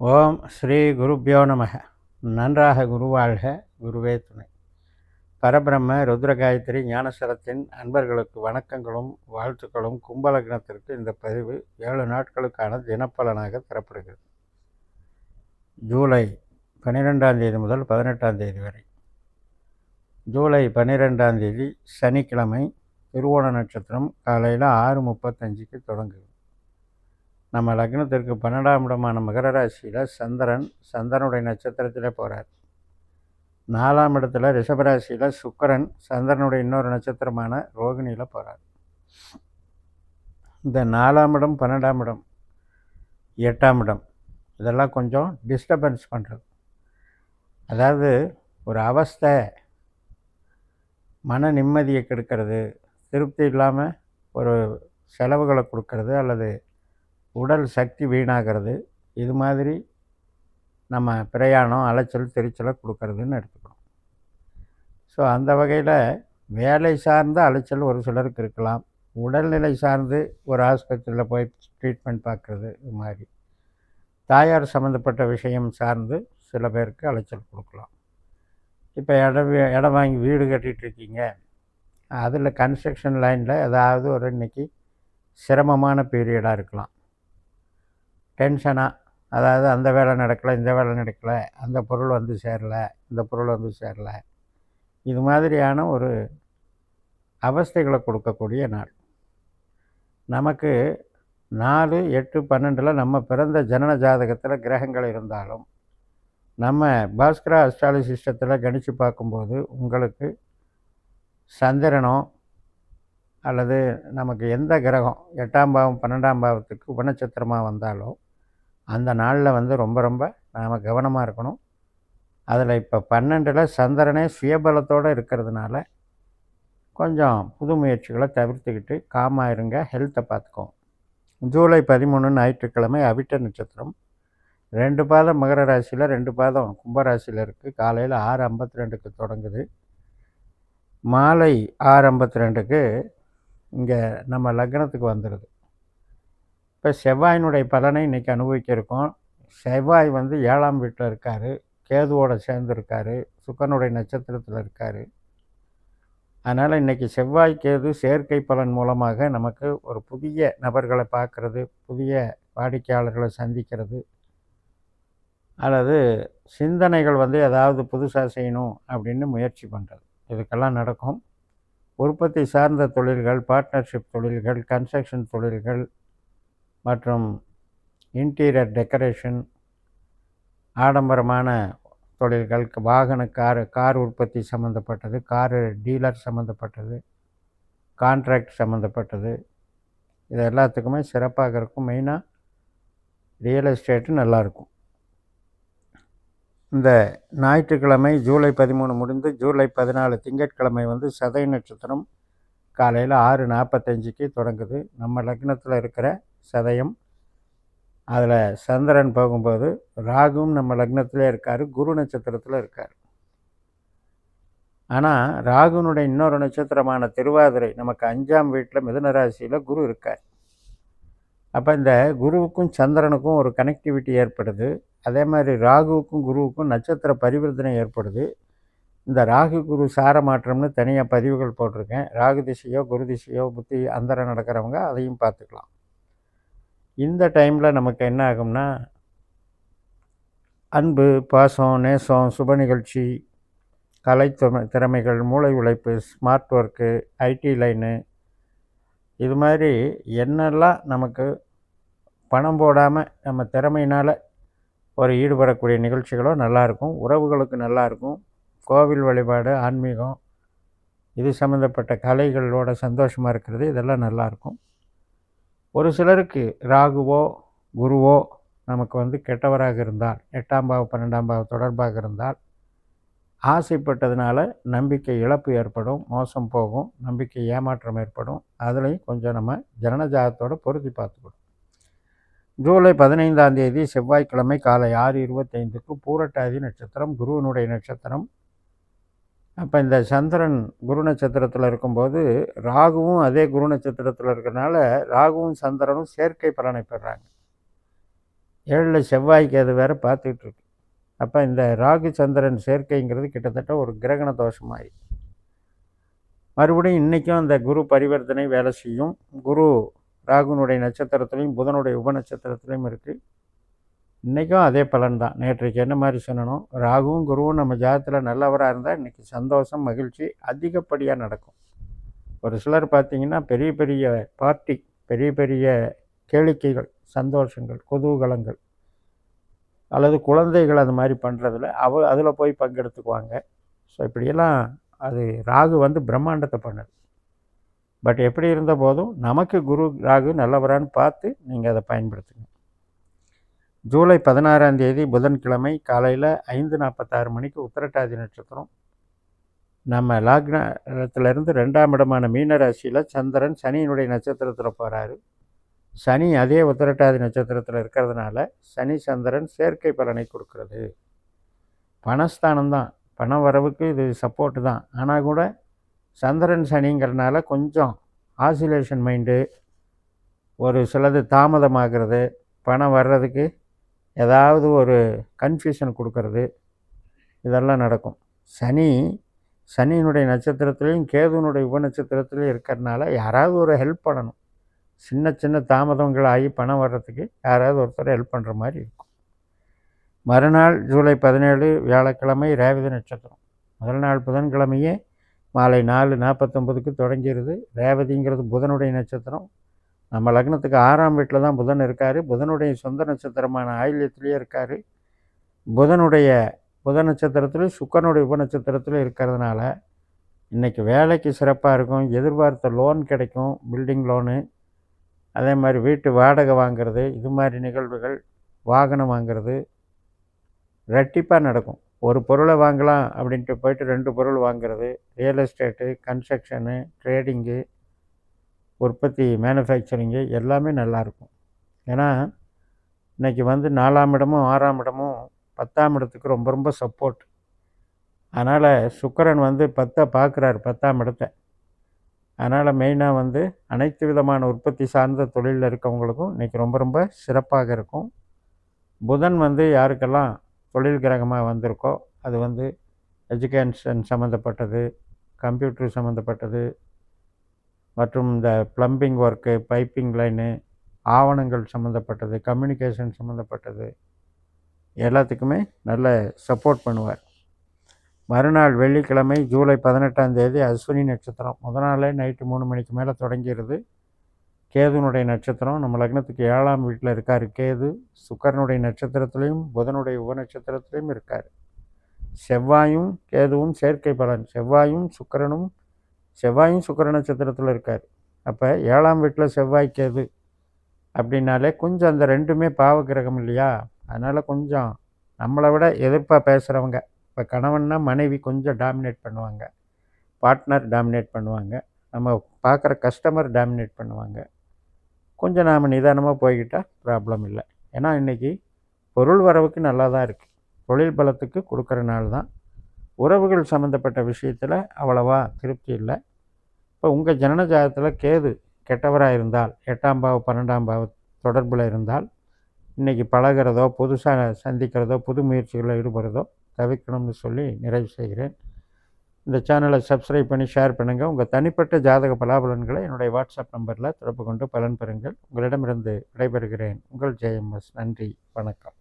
ஓம் ஸ்ரீ குருப்பியோ நமக. நன்றாக குருவாழ்க குருவே துணை. பரபிரம்ம ருத்ர காயத்ரி ஞானசரத்தின் அன்பர்களுக்கு வணக்கங்களும் வாழ்த்துக்களும். கும்பலக்னத்திற்கு இந்த பதிவு ஏழு நாட்களுக்கான தினப்பலனாக தரப்படுகிறது. ஜூலை பன்னிரெண்டாம் தேதி முதல் பதினெட்டாம் தேதி வரை. ஜூலை பன்னிரெண்டாம் தேதி சனிக்கிழமை திருவோண நட்சத்திரம் காலையில் ஆறு முப்பத்தஞ்சுக்கு தொடங்குது நம்ம லக்னத்திற்கு பன்னெண்டாம் இடமான மகர ராசியில் சந்திரன் சந்திரனுடைய நட்சத்திரத்தில் போகிறார் நாலாம் இடத்துல ரிஷபராசியில் சுக்கரன் சந்திரனுடைய இன்னொரு நட்சத்திரமான ரோகிணியில் போகிறார் இந்த நாலாம் இடம் பன்னெண்டாம் இடம் எட்டாம் இடம் இதெல்லாம் கொஞ்சம் டிஸ்டர்பன்ஸ் பண்ணுறது அதாவது ஒரு அவஸ்தை மன நிம்மதியை கெடுக்கிறது திருப்தி இல்லாமல் ஒரு செலவுகளை கொடுக்கறது அல்லது உடல் சக்தி வீணாகிறது. இது மாதிரி நம்ம பிரயாணம் அலைச்சல் திருச்சலை கொடுக்கறதுன்னு எடுத்துக்கணும். ஸோ அந்த வகையில் வேலை சார்ந்த அலைச்சல் ஒரு சிலருக்கு இருக்கலாம். உடல்நிலை சார்ந்து ஒரு ஆஸ்பத்திரியில் போய் ட்ரீட்மெண்ட் பார்க்குறது இது மாதிரி. தாயார் சம்மந்தப்பட்ட விஷயம் சார்ந்து சில பேருக்கு அலைச்சல் கொடுக்கலாம். இப்போ இடம் இடம் வாங்கி வீடு கட்டிகிட்ருக்கீங்க அதில் கன்ஸ்ட்ரக்ஷன் லைனில் ஏதாவது ஒரு இன்றைக்கி சிரமமான பீரியடாக இருக்கலாம். டென்ஷனாக அதாவது அந்த வேலை நடக்கலை இந்த வேலை நடக்கலை அந்த பொருள் வந்து சேரலை இந்த பொருள் வந்து சேரலை. இது மாதிரியான ஒரு அவஸ்தைகளை கொடுக்கக்கூடிய நாள். நமக்கு நாலு எட்டு பன்னெண்டில் நம்ம பிறந்த ஜனன ஜாதகத்தில் கிரகங்கள் இருந்தாலும் நம்ம பாஸ்கரா அஸ்ட்ராலஜி சிஸ்டத்தில் கணித்து பார்க்கும்போது உங்களுக்கு சந்திரனோ அல்லது நமக்கு எந்த கிரகம் எட்டாம் பாவம் பன்னெண்டாம் பாவத்துக்கு உபநட்சத்திரமாக வந்தாலும் அந்த நாளில் வந்து ரொம்ப ரொம்ப நாம் கவனமாக இருக்கணும். அதில் இப்போ பன்னெண்டில் சந்திரனே சுயபலத்தோடு இருக்கிறதுனால கொஞ்சம் புது முயற்சிகளை தவிர்த்துக்கிட்டு காமாக இருங்க ஹெல்த்தை பார்த்துக்கோம் ஜூலை பதிமூணு ஞாயிற்றுக்கிழமை அவிட்ட நட்சத்திரம். ரெண்டு பாதம் மகர ராசியில் ரெண்டு பாதம் கும்பராசியில் இருக்குது காலையில் ஆறு ஐம்பத்தி ரெண்டுக்கு தொடங்குது. மாலை ஆறு ஐம்பத்தி ரெண்டுக்கு இங்கே நம்ம லக்னத்துக்கு வந்துடுது இப்போ செவ்வாயினுடைய பலனை இன்றைக்கி அனுபவிக்கிருக்கோம் செவ்வாய் வந்து ஏழாம் வீட்டில் இருக்கார். கேதுவோடு சேர்ந்துருக்காரு சுக்கனுடைய நட்சத்திரத்தில் இருக்கார். அதனால் இன்றைக்கி செவ்வாய் கேது செயற்கை பலன் மூலமாக நமக்கு ஒரு புதிய நபர்களை பார்க்குறது புதிய வாடிக்கையாளர்களை சந்திக்கிறது. அல்லது சிந்தனைகள் வந்து ஏதாவது புதுசாக செய்யணும் அப்படின்னு முயற்சி பண்ணுறது இதுக்கெல்லாம் நடக்கும். உற்பத்தி சார்ந்த தொழில்கள் பார்ட்னர்ஷிப் தொழில்கள் கன்ஸ்ட்ரக்ஷன் தொழில்கள் மற்றும் இன்டீரியர் டெக்கரேஷன் ஆடம்பரமான தொழில்கள் வாகன கார் கார் உற்பத்தி சம்மந்தப்பட்டது காரு டீலர் சம்மந்தப்பட்டது கான்ட்ராக்ட் சம்மந்தப்பட்டது இது எல்லாத்துக்குமே சிறப்பாக இருக்கும். மெயினாக ரியல் எஸ்டேட்டு நல்லாயிருக்கும் இந்த ஞாயிற்றுக்கிழமை ஜூலை பதிமூணு முடிந்து ஜூலை பதினாலு திங்கட்கிழமை வந்து சதய நட்சத்திரம் காலையில் ஆறு நாற்பத்தஞ்சிக்கு தொடங்குது. நம்ம லக்னத்தில் இருக்கிற சதயம். அதில் சந்திரன் போகும்போது ராகுவும் நம்ம லக்னத்திலே இருக்கார் குரு நட்சத்திரத்தில் இருக்கார். ஆனால் ராகுனுடைய இன்னொரு நட்சத்திரமான திருவாதிரை நமக்கு அஞ்சாம் வீட்டில் மிதுன ராசியில் குரு இருக்கார். அப்போ இந்த குருவுக்கும் சந்திரனுக்கும் ஒரு கனெக்டிவிட்டி ஏற்படுது. அதே மாதிரி ராகுவுக்கும் குருவுக்கும் நட்சத்திர பரிவர்த்தனை ஏற்படுது. இந்த ராகு குரு சார மாற்றம்னு தனியாக பதிவுகள் போட்டிருக்கேன். ராகு திசையோ குரு திசையோ புத்தி அந்தரம் நடக்கிறவங்க அதையும் பார்த்துக்கலாம். இந்த டைமில் நமக்கு என்ன ஆகும்னா அன்பு பாசம் நேசம் சுப நிகழ்ச்சி கலை திறமைகள் மூளை உழைப்பு ஸ்மார்ட் ஒர்க்கு ஐடி லைனு இது மாதிரி என்னெல்லாம் நமக்கு பணம் போடாமல் நம்ம திறமையினால் ஒரு ஈடுபடக்கூடிய நிகழ்ச்சிகளோ நல்லாயிருக்கும் உறவுகளுக்கு நல்லாயிருக்கும் கோவில் வழிபாடு ஆன்மீகம் இது சம்மந்தப்பட்ட கலைகளோட சந்தோஷமாக இருக்கிறது இதெல்லாம் நல்லாயிருக்கும் ஒரு சிலருக்கு ராகுவோ குருவோ நமக்கு வந்து கெட்டவராக இருந்தால் எட்டாம் பாவம் பன்னெண்டாம் பாவம் தொடர்பாக இருந்தால் ஆசைப்பட்டதுனால நம்பிக்கை இழப்பு ஏற்படும் மோசம் போகும் நம்பிக்கை ஏமாற்றம் ஏற்படும். அதுலேயும் கொஞ்சம் நம்ம ஜனனஜாதத்தோடு பொருத்தி பார்த்துக்கணும். ஜூலை பதினைந்தாம் தேதி செவ்வாய்க்கிழமை காலை ஆறு இருபத்தைந்துக்கு பூரட்டாதி நட்சத்திரம் குருவனுடைய நட்சத்திரம் அப்போ இந்த சந்திரன் குரு நட்சத்திரத்தில் இருக்கும்போது ராகுவும் அதே குரு நட்சத்திரத்தில் இருக்கிறனால ராகுவும் சந்திரனும் செயற்கை பலனை பெறாங்க. ஏழில் செவ்வாய்க்கு அது வேறு பார்த்துக்கிட்டு இருக்கு அப்போ இந்த ராகு சந்திரன் சேர்க்கைங்கிறது கிட்டத்தட்ட ஒரு கிரகண தோஷமாகி மறுபடியும் இன்றைக்கும் அந்த குரு பரிவர்த்தனை வேலை செய்யும். குரு ராகுனுடைய நட்சத்திரத்துலேயும் புதனுடைய உப நட்சத்திரத்துலேயும் இருக்குது இன்றைக்கும் அதே பலன் தான் நேற்றைக்கு என்ன மாதிரி சொன்னணும் ராகுவும் குருவும் நம்ம ஜாதத்தில் நல்லவராக இருந்தால் இன்றைக்கி சந்தோஷம் மகிழ்ச்சி அதிகப்படியாக நடக்கும். ஒரு சிலர் பார்த்திங்கன்னா பெரிய பெரிய பார்ட்டி பெரிய பெரிய கேளிக்கைகள் சந்தோஷங்கள் குதூகலங்கள் அல்லது குழந்தைகள் அது மாதிரி பண்ணுறதுல அவ அதில் போய் பங்கெடுத்துக்குவாங்க. ஸோ இப்படியெல்லாம் அது ராகு வந்து பிரம்மாண்டத்தை பண்ணுது. பட் எப்படி இருந்த போதும் நமக்கு குரு ராகு நல்லவரான்னு பார்த்து நீங்கள் அதை பயன்படுத்துங்க. ஜூலை பதினாறாம் தேதி புதன்கிழமை காலையில் ஐந்து நாற்பத்தாறு மணிக்கு உத்திரட்டாதி நட்சத்திரம். நம்ம லாக்னத்திலேருந்து ரெண்டாம் இடமான மீனராசியில் சந்திரன் சனியினுடைய நட்சத்திரத்தில் போகிறாரு சனி அதே உத்திரட்டாதி நட்சத்திரத்தில் இருக்கிறதுனால சனி சந்திரன் சேர்க்கை பலனை கொடுக்கறது. பணஸ்தானம் தான். பண வரவுக்கு இது சப்போர்ட்டு தான். ஆனால் கூட சந்திரன் சனிங்கிறனால கொஞ்சம் ஆசிலேஷன் மைண்டு ஒரு சிலது தாமதமாகிறது. பணம் வர்றதுக்கு ஏதாவது ஒரு கன்ஃபியூஷன் கொடுக்கறது இதெல்லாம் நடக்கும். சனி சனியினுடைய நட்சத்திரத்துலேயும் கேதுனுடைய உப நட்சத்திரத்துலேயும் இருக்கிறதுனால யாராவது ஒரு ஹெல்ப் பண்ணணும். சின்ன சின்ன தாமதங்கள் ஆகி பணம் வர்றதுக்கு யாராவது ஒருத்தர் ஹெல்ப் பண்ணுற மாதிரி இருக்கும். மறுநாள் ஜூலை பதினேழு வியாழக்கிழமை ரேவதி நட்சத்திரம். முதல் நாள் புதன்கிழமையே மாலை நாலு நாற்பத்தொம்பதுக்கு தொடங்கிடுது ரேவதிங்கிறது புதனுடைய நட்சத்திரம். நம்ம லக்னத்துக்கு ஆறாம் வீட்டில் தான் புதன் இருக்கார். புதனுடைய சொந்த நட்சத்திரமான ஆயில்யத்திலேயே இருக்கார். புதனுடைய புத நட்சத்திரத்துலேயும் சுக்கரனுடைய உப இருக்கிறதுனால இன்றைக்கி வேலைக்கு சிறப்பாக இருக்கும். எதிர்பார்த்த லோன் கிடைக்கும். பில்டிங் லோனு அதே மாதிரி வீட்டு வாடகை வாங்கிறது. இது மாதிரி நிகழ்வுகள். வாகனம் வாங்கிறது. ரெட்டிப்பாக நடக்கும். ஒரு பொருளை வாங்கலாம் அப்படின்ட்டு போயிட்டு ரெண்டு பொருள் வாங்கிறது. ரியல் எஸ்டேட்டு கன்ஸ்ட்ரக்ஷனு ட்ரேடிங்கு உற்பத்தி மேனுஃபேக்சரிங்கு எல்லாமே நல்லாயிருக்கும் ஏன்னா இன்றைக்கி வந்து நாலாம் இடமும் ஆறாம் இடமும் பத்தாம் இடத்துக்கு ரொம்ப ரொம்ப சப்போர்ட் அதனால் சுக்கரன் வந்து பத்தை பார்க்குறாரு பத்தாம் இடத்த. அதனால் மெயினாக வந்து அனைத்து விதமான உற்பத்தி சார்ந்த தொழிலில் இருக்கவங்களுக்கும் இன்றைக்கி ரொம்ப ரொம்ப சிறப்பாக இருக்கும். புதன் வந்து யாருக்கெல்லாம் தொழில் கிரகமாக வந்திருக்கோ அது வந்து எஜுகேஷன் சம்மந்தப்பட்டது கம்ப்யூட்டர் சம்மந்தப்பட்டது மற்றும் இந்த ப்ளம்பிங் ஒர்க்கு பைப்பிங் லைனு ஆவணங்கள் சம்மந்தப்பட்டது கம்யூனிகேஷன் சம்மந்தப்பட்டது எல்லாத்துக்குமே நல்ல சப்போர்ட் பண்ணுவார். மறுநாள் வெள்ளிக்கிழமை ஜூலை பதினெட்டாம் தேதி அஸ்வினி நட்சத்திரம். முத நாளே நைட்டு மூணு மணிக்கு மேலே தொடங்கிடுது கேதுனுடைய நட்சத்திரம் நம்ம லக்னத்துக்கு ஏழாம் வீட்டில் இருக்கார் கேது. சுக்கரனுடைய நட்சத்திரத்துலேயும் புதனுடைய உப நட்சத்திரத்துலேயும் இருக்கார். செவ்வாயும் கேதுவும் செயற்கை பலன். செவ்வாயும் சுக்கரனும் செவ்வாயும் சுக்கர நட்சத்திரத்தில் இருக்கார். அப்போ ஏழாம் வீட்டில் செவ்வாய்க்கு கேது அப்படின்னாலே கொஞ்சம் அந்த ரெண்டுமே பாவ கிரகம் இல்லையா? அதனால் கொஞ்சம் நம்மளை விட எதிர்ப்பாக பேசுகிறவங்க இப்போ கணவன்னா மனைவி கொஞ்சம் டாமினேட் பண்ணுவாங்க. பார்ட்னர் டாமினேட் பண்ணுவாங்க. நம்ம பார்க்குற கஸ்டமர் டாமினேட் பண்ணுவாங்க. கொஞ்சம் நாம் நிதானமாக போய்கிட்டால் ப்ராப்ளம் இல்லை. ஏன்னா இன்றைக்கி பொருள் வரவுக்கு நல்லா தான் இருக்குது தொழில் பலத்துக்கு கொடுக்குற நாள் தான் உறவுகள் சம்மந்தப்பட்ட விஷயத்தில் அவ்வளவா திருப்தி இல்லை. இப்போ உங்கள் ஜனன ஜாதகத்தில் கேது கெட்டவராக இருந்தால் எட்டாம் பாவம் பன்னெண்டாம் பாவ தொடர்பில் இருந்தால் இன்றைக்கி பழகிறதோ புதுசாக சந்திக்கிறதோ புது முயற்சிகளில் ஈடுபடுறதோ தவிர்க்கணும்னு சொல்லி நிறைவு செய்கிறேன். இந்த சேனலை சப்ஸ்கிரைப் பண்ணி ஷேர் பண்ணுங்கள் உங்கள் தனிப்பட்ட ஜாதக பலாபலன்களை என்னுடைய வாட்ஸ்அப் நம்பரில் தொடர்பு கொண்டு பலன் பெறுங்கள். உங்களிடமிருந்து விடைபெறுகிறேன். உங்கள் ஜெயம்எஸ். நன்றி. வணக்கம்.